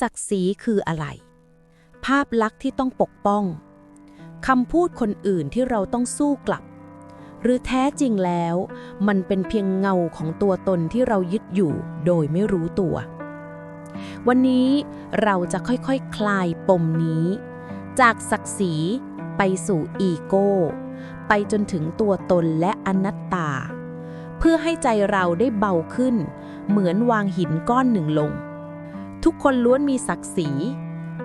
ศักดิ์ศรีคืออะไร ภาพลักษณ์ที่ต้องปกป้องคำพูดคนอื่นที่เราต้องสู้กลับ หรือแท้จริงแล้ว มันเป็นเพียงเงาของตัวตนที่เรายึดอยู่โดยไม่รู้ตัว วันนี้เราจะค่อยๆคคลายปมนี้ จากศักดิ์ศรีไปสู่อีโก้ ไปจนถึงตัวตนและอนัตตา เพื่อให้ใจเราได้เบาขึ้น เหมือนวางหินก้อนหนึ่งลง ทุกคนล้วนมีศักดิ์ศรี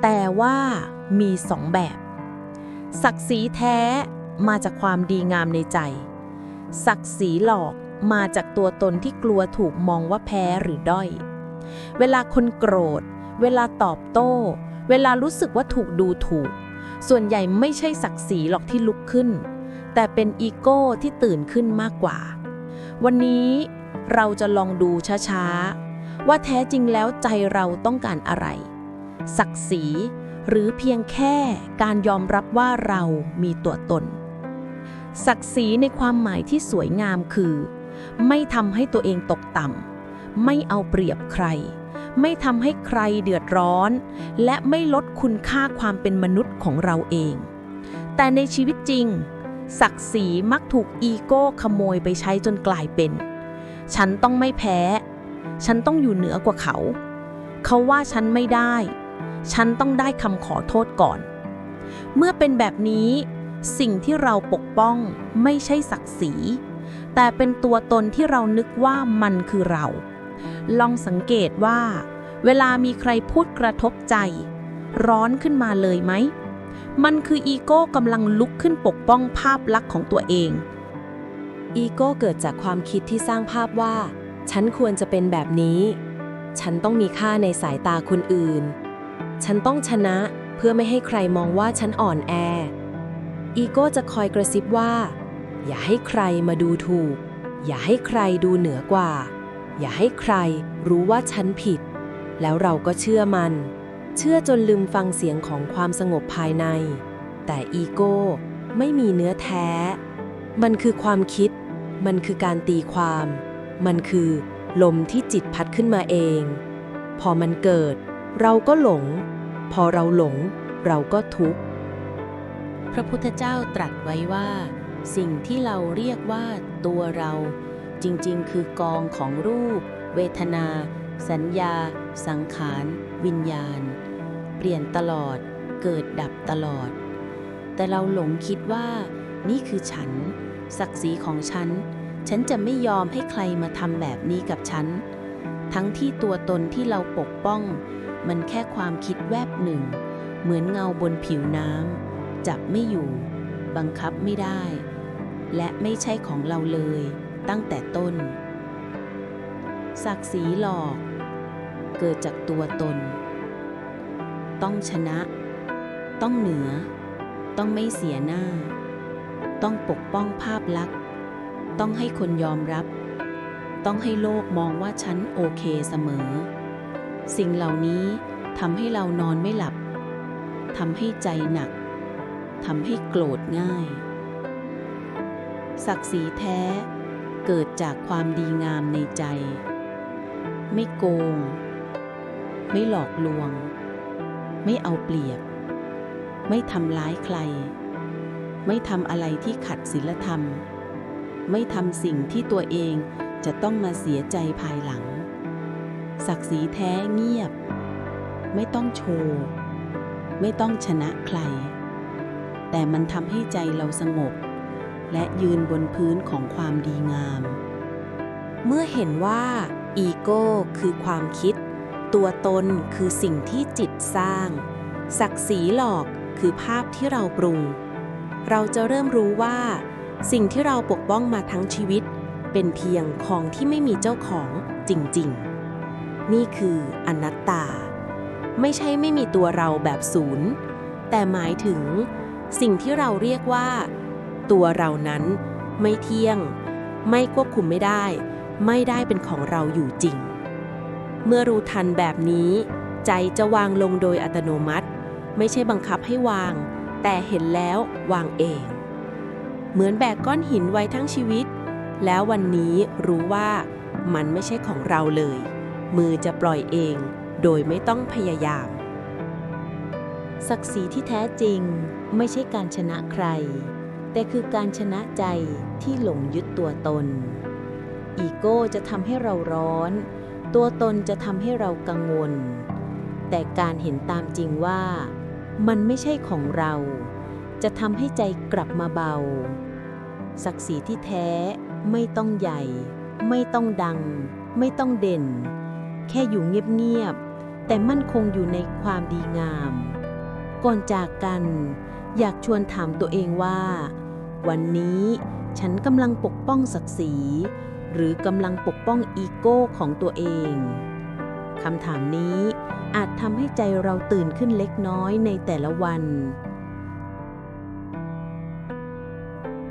แต่ว่ามีสองแบบ ศักดิ์ศรีแท้มาจากความดีงามในใจ ศักดิ์ศรีหลอกมาจากตัวตนที่กลัวถูกมองว่าแพ้หรือด้อย เวลาคนโกรธ เวลาตอบโต้ เวลารู้สึกว่าถูกดูถูก ส่วนใหญ่ไม่ใช่ศักดิ์ศรีหรอกที่ลุกขึ้น แต่เป็นอีโก้ที่ตื่นขึ้นมากกว่า วันนี้เราจะลองดูช้าๆ ว่าแท้จริงแล้วใจเราต้องการอะไร ศักดิ์ศรีหรือเพียงแค่การยอมรับว่าเรามีตัวตน ศักดิ์ศรีในความหมายที่สวยงามคือ ไม่ทำให้ตัวเองตกต่ำไม่เอาเปรียบใคร ไม่ทำให้ใครเดือดร้อน และไม่ลดคุณค่าความเป็นมนุษย์ของเราเอง แต่ในชีวิตจริง ศักดิ์ศรีมักถูกอีโก้ขโมยไปใช้จนกลายเป็น ฉันต้องไม่แพ้ ฉันต้องอยู่เหนือกว่าเขา เขาว่าฉันไม่ได้ ฉันต้องได้คำขอโทษก่อน เมื่อเป็นแบบนี้ สิ่งที่เราปกป้องไม่ใช่ศักดิ์ศรี แต่เป็นตัวตนที่เรานึกว่ามันคือเรา ลองสังเกตว่า เวลามีใครพูดกระทบใจ ร้อนขึ้นมาเลยไหม มันคืออีโก้กำลังลุกขึ้นปกป้องภาพลักษณ์ของตัวเอง อีโก้เกิดจากความคิดที่สร้างภาพว่า ฉันควรจะเป็นแบบนี้ ฉันต้องมีค่าในสายตาคนอื่น ฉันต้องชนะเพื่อไม่ให้ใครมองว่าฉันอ่อนแอ อีโก้จะคอยกระซิบว่า อย่าให้ใครมาดูถูก อย่าให้ใครดูเหนือกว่า อย่าให้ใครรู้ว่าฉันผิด แล้วเราก็เชื่อมัน เชื่อจนลืมฟังเสียงของความสงบภายใน แต่อีโก้ไม่มีเนื้อแท้ มันคือความคิด มันคือการตีความ มันคือ ลมที่จิตพัดขึ้นมาเอง พอมันเกิด เราก็หลง พอเราหลง เราก็ทุกข์ พระพุทธเจ้าตรัสไว้ว่า สิ่งที่เราเรียกว่าตัวเรา จริงๆ คือกองของรูป เวทนา สัญญา สังขาร วิญญาณ เปลี่ยนตลอด เกิดดับตลอด แต่เราหลงคิดว่า นี่คือฉัน ศักดิ์ศรีของฉัน ฉันจะไม่ยอมให้ใครมาทำแบบนี้กับฉัน ทั้งที่ตัวตนที่เราปกป้อง มันแค่ความคิดแวบหนึ่ง เหมือนเงาบนผิวน้ำจับไม่อยู่ บังคับไม่ได้ และไม่ใช่ของเราเลย ตั้งแต่ต้น ศักดิ์ศรีหลอก เกิดจากตัวตน ต้องชนะ ต้องเหนือ ต้องไม่เสียหน้า ต้องปกป้องภาพลักษณ์ ต้องให้คนยอมรับ ต้องให้โลกมองว่าฉันโอเคเสมอ สิ่งเหล่านี้ทำให้เรานอนไม่หลับทำให้ใจหนักทำให้โกรธง่าย ศักดิ์ศรีแท้เกิดจากความดีงามในใจ ไม่โกง ไม่หลอกลวง ไม่เอาเปรียบ ไม่ทำร้ายใคร ไม่ทำอะไรที่ขัดศีลธรรม ไม่ทำสิ่งที่ตัวเองจะต้องมาเสียใจภายหลัง ศักดิ์ศรีแท้เงียบ ไม่ต้องโชว์ ไม่ต้องชนะใคร แต่มันทำให้ใจเราสงบ และยืนบนพื้นของความดีงาม เมื่อเห็นว่า อีโก้คือความคิด ตัวตนคือสิ่งที่จิตสร้าง ศักดิ์ศรีหลอกคือภาพที่เราปรุง เราจะเริ่มรู้ว่า สิ่งที่เราปกป้องมาทั้งชีวิต เป็นเพียงของที่ไม่มีเจ้าของจริงๆ นี่คืออนัตตา ไม่ใช่ไม่มีตัวเราแบบศูนย์ แต่หมายถึง สิ่งที่เราเรียกว่า ตัวเรานั้นไม่เที่ยง ไม่ควบคุมไม่ได้ ไม่ได้เป็นของเราอยู่จริง เมื่อรู้ทันแบบนี้ ใจจะวางลงโดยอัตโนมัติ ไม่ใช่บังคับให้วาง แต่เห็นแล้ววางเอง เหมือนแบกก้อนหินไว้ทั้งชีวิต แล้ววันนี้รู้ว่ามันไม่ใช่ของเราเลย มือจะปล่อยเองโดยไม่ต้องพยายาม ศักดิ์ศรีที่แท้จริงไม่ใช่การชนะใคร แต่คือการชนะใจที่หลงยึดตัวตน อีโก้จะทำให้เราร้อน ตัวตนจะทำให้เรากังวล แต่การเห็นตามจริงว่า มันไม่ใช่ของเรา จะทำให้ใจกลับมาเบา ศักดิ์ศรีที่แท้ไม่ต้องใหญ่ ไม่ต้องดัง ไม่ต้องเด่น แค่อยู่เงียบๆแต่มั่นคงอยู่ในความดีงาม ก่อนจากกัน อยากชวนถามตัวเองว่า วันนี้ฉันกำลังปกป้องศักดิ์ศรีหรือกำลังปกป้องอีโก้ของตัวเองคำถามนี้อาจทำให้ใจเราตื่นขึ้นเล็กน้อยในแต่ละวัน